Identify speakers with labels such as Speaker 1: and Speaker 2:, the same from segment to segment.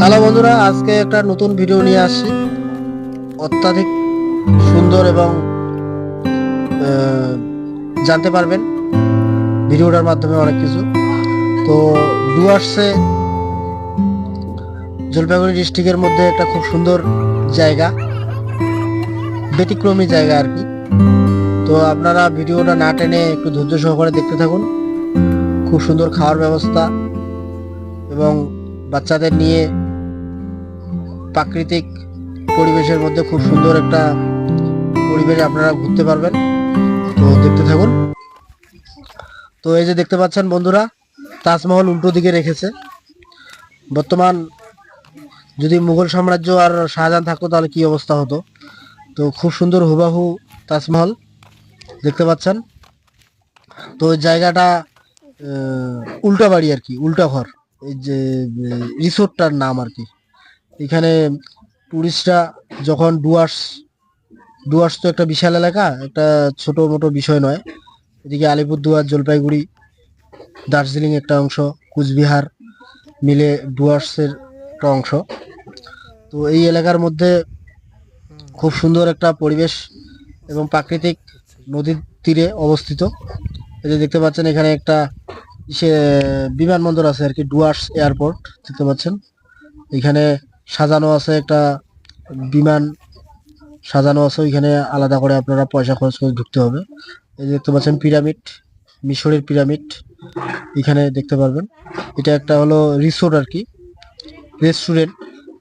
Speaker 1: Hello বন্ধুরা, আজকে একটা নতুন ভিডিও নিয়ে আসছি। অত্যাধিক সুন্দর এবং জানতে পারবেন ভিডিওটার মাধ্যমে অনেক কিছু। তো ডুয়ার্সে জলপাইগুড়ি ডিস্ট্রিক্টের মধ্যে একটা খুব সুন্দর জায়গা, ব্যতিক্রমী জায়গা আর কি। তো আপনারা ভিডিওটা না টেনে একটু ধৈর্য সহকারে দেখতে থাকুন। খুব সুন্দর খাওয়ার ব্যবস্থা এবং বাচ্চাদের নিয়ে প্রাকৃতিক পরিবেশের মধ্যে খুব সুন্দর একটা পরিবেশে আপনারা ঘুরতে পারবেন। তো দেখতে থাকুন। তো এই যে দেখতে পাচ্ছেন বন্ধুরা, তাজমহল উল্টো দিকে রেখেছে। বর্তমান যদি মুঘল সাম্রাজ্য আর শাহজাহান থাকতো, তাহলে কি অবস্থা হতো? তো খুব সুন্দর হুবাহু তাজমহল দেখতে পাচ্ছেন। তো জায়গাটা উল্টা বাড়ি আর কি, উল্টা ঘর। এই যে রিসোর্টটার নাম আর কি। এখানে টুরিস্টরা যখন ডুয়ার্স ডুয়ার্স তো একটা বিশাল এলাকা, একটা ছোট মোটো বিষয় নয়। এদিকে আলিপুরদুয়ার, জলপাইগুড়ি, দার্জিলিং একটা অংশ, কুচবিহার মিলে ডুয়ার্সের একটা অংশ। তো এই এলাকার মধ্যে খুব সুন্দর একটা পরিবেশ এবং প্রাকৃতিক নদীর তীরে অবস্থিত। এই যে দেখতে পাচ্ছেন এখানে একটা সে বিমানবন্দর আছে আর কি, ডুয়ার্স এয়ারপোর্ট, দেখতে পাচ্ছেন। এখানে সাজানো আছে একটা বিমান, সাজানো আছে, ওইখানে আলাদা করে আপনারা পয়সা খরচ করে ঢুকতে হবে। এই দেখতে পাচ্ছেন পিরামিড, মিশরের পিরামিড, এখানে দেখতে পারবেন। এটা একটা হলো রিসোর্ট আর কি, রেস্টুরেন্ট।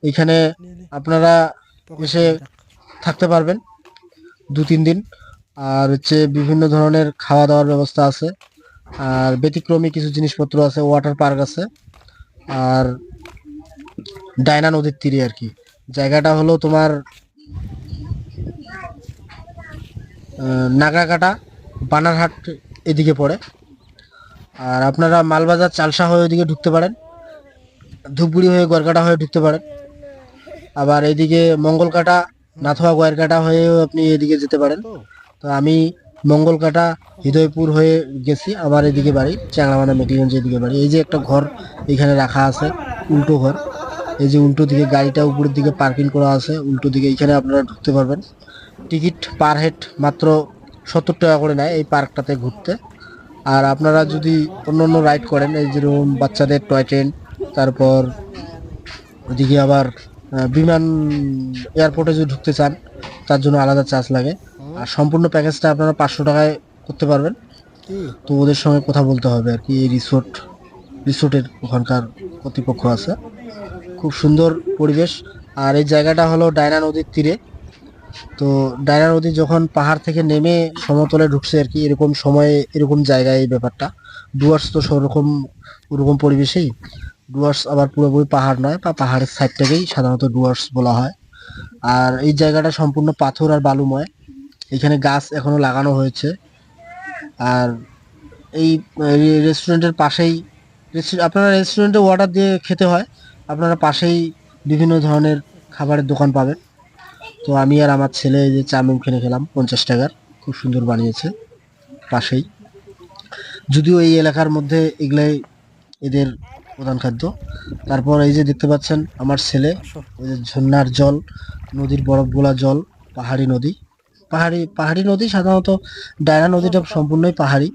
Speaker 1: এখানে আপনারা এসে থাকতে পারবেন দু তিন দিন। আর হচ্ছে বিভিন্ন ধরনের খাওয়া দাওয়ার ব্যবস্থা আছে। আর ব্যতিক্রমী কিছু জিনিসপত্র আছে ওয়াটার পার্ক আছে আর ডায়না নদীর তীরে আর কি। জায়গাটা হলো তোমার আহ, নাগরাকাটা বানারহাট এদিকে পড়ে। আর আপনারা মালবাজার চালসা হয়ে ওইদিকে ঢুকতে পারেন ধূপগুড়ি হয়ে গড়কাটা হয়ে ঢুকতে পারেন। আবার এইদিকে মঙ্গলকাটা নাথুয়া গয়েরকাটা হয়েও আপনি এদিকে যেতে পারেন। তো আমি মঙ্গলকাটা হৃদয়পুর হয়ে গেছি আমার এদিকে বাড়ি চ্যাংড়ামানা মেটিগঞ্জ এদিকে বাড়ি। এই যে একটা ঘর এখানে রাখা আছে, উল্টো ঘর। এই যে উল্টো দিকে গাড়িটা উপরের দিকে পার্কিং করা আছে, উল্টো দিকে এখানে আপনারা ঢুকতে পারবেন। টিকিট পার হেড মাত্র সত্তর টাকা করে নেয় এই পার্কটাতে ঘুরতে। আর আপনারা যদি অন্য অন্য রাইড করেন, এই যেরকম বাচ্চাদের টয় ট্রেন, তারপর ওদিকে আবার বিমান এয়ারপোর্টে যদি ঢুকতে চান, তার জন্য আলাদা চার্জ লাগে। আর সম্পূর্ণ প্যাকেজটা আপনারা পাঁচশো টাকায় করতে পারবেন। তো ওদের সঙ্গে কথা বলতে হবে আর কি এই রিসোর্ট রিসোর্টের ওখানকার কর্তৃপক্ষ আছে। খুব সুন্দর পরিবেশ। আর এই জায়গাটা হলো ডায়না নদীর তীরে। তো ডায়না নদী যখন পাহাড় থেকে নেমে সমতলে ঢুকছে আর কি এরকম সময়ে এরকম জায়গায় এই ব্যাপারটা। ডুয়ার্স তো সেরকম ওরকম পরিবেশেই। ডুয়ার্স আবার পুরোপুরি পাহাড় নয় বা পাহাড়ের সাইডটাকেই সাধারণত ডুয়ার্স বলা হয়। আর এই জায়গাটা সম্পূর্ণ পাথর আর বালুময়। এখানে গাছ এখনও লাগানো হয়েছে। আর এই রেস্টুরেন্টের পাশেই আপনারা রেস্টুরেন্টে অর্ডার দিয়ে খেতে হয় আপনারা পাশেই বিভিন্ন ধরনের খাবারের দোকান পাবেন। তো আমি আর আমার ছেলে এই যে চাউমিন কিনে খেলাম পঞ্চাশ টাকার খুব সুন্দর বানিয়েছে পাশেই। যদিও এই এলাকার মধ্যে এগুলাই এদের প্রধান খাদ্য। তারপর এই যে দেখতে পাচ্ছেন আমার ছেলে ওই যে ঝর্ণার জল নদীর বরফ গোলা জল পাহাড়ি নদী। পাহাড়ি পাহাড়ি নদী সাধারণত ডায়না নদীটা সম্পূর্ণই পাহাড়ি।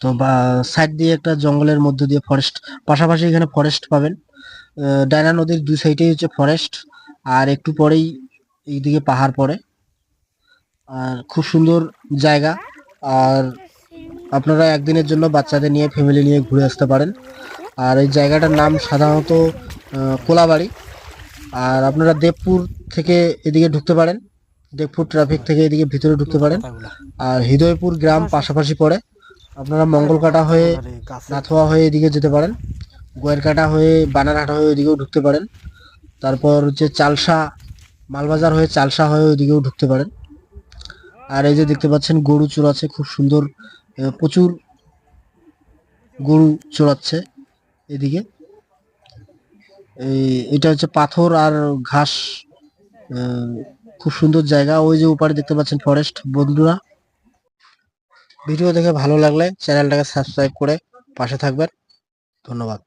Speaker 1: তো বা সাইড দিয়ে একটা জঙ্গলের মধ্য দিয়ে ফরেস্ট পাশাপাশি এখানে ফরেস্ট পাবেন। ডায়না নদীর দুই সাইডেই হচ্ছে ফরেস্ট আর একটু পরেই এইদিকে পাহাড় পড়ে। আর খুব সুন্দর জায়গা। আর আপনারা একদিনের জন্য বাচ্চাদের নিয়ে ফ্যামিলি নিয়ে ঘুরে আসতে পারেন। আর এই জায়গাটার নাম সাধারণত কোলাবাড়ি। আর আপনারা দেবপুর থেকে এদিকে ঢুকতে পারেন। দেবপুর ট্রাফিক থেকে এদিকে ভিতরে ঢুকতে পারেন। আর হৃদয়পুর গ্রাম পাশাপাশি পড়ে। আপনারা মঙ্গলকাটা হয়ে নাথুয়া হয়ে এদিকে যেতে পারেন। গোয়েরকাটা হয়ে বানারহাট হয়ে ওইদিকেও ঢুকতে পারেন। তারপর হচ্ছে চালসা মালবাজার হয়ে চালসা হয়ে ওইদিকেও ঢুকতে পারেন। আর এই যে দেখতে পাচ্ছেন গরু চড়াচ্ছে খুব সুন্দর প্রচুর গরু চড়াচ্ছে এদিকে। এই এটা হচ্ছে পাথর আর ঘাস খুব সুন্দর জায়গা। ওই যে উপরে দেখতে পাচ্ছেন ফরেস্ট বন্ধুরা। ভিডিও দেখে ভালো লাগলে চ্যানেলটাকে সাবস্ক্রাইব করে পাশে থাকবেন। ধন্যবাদ।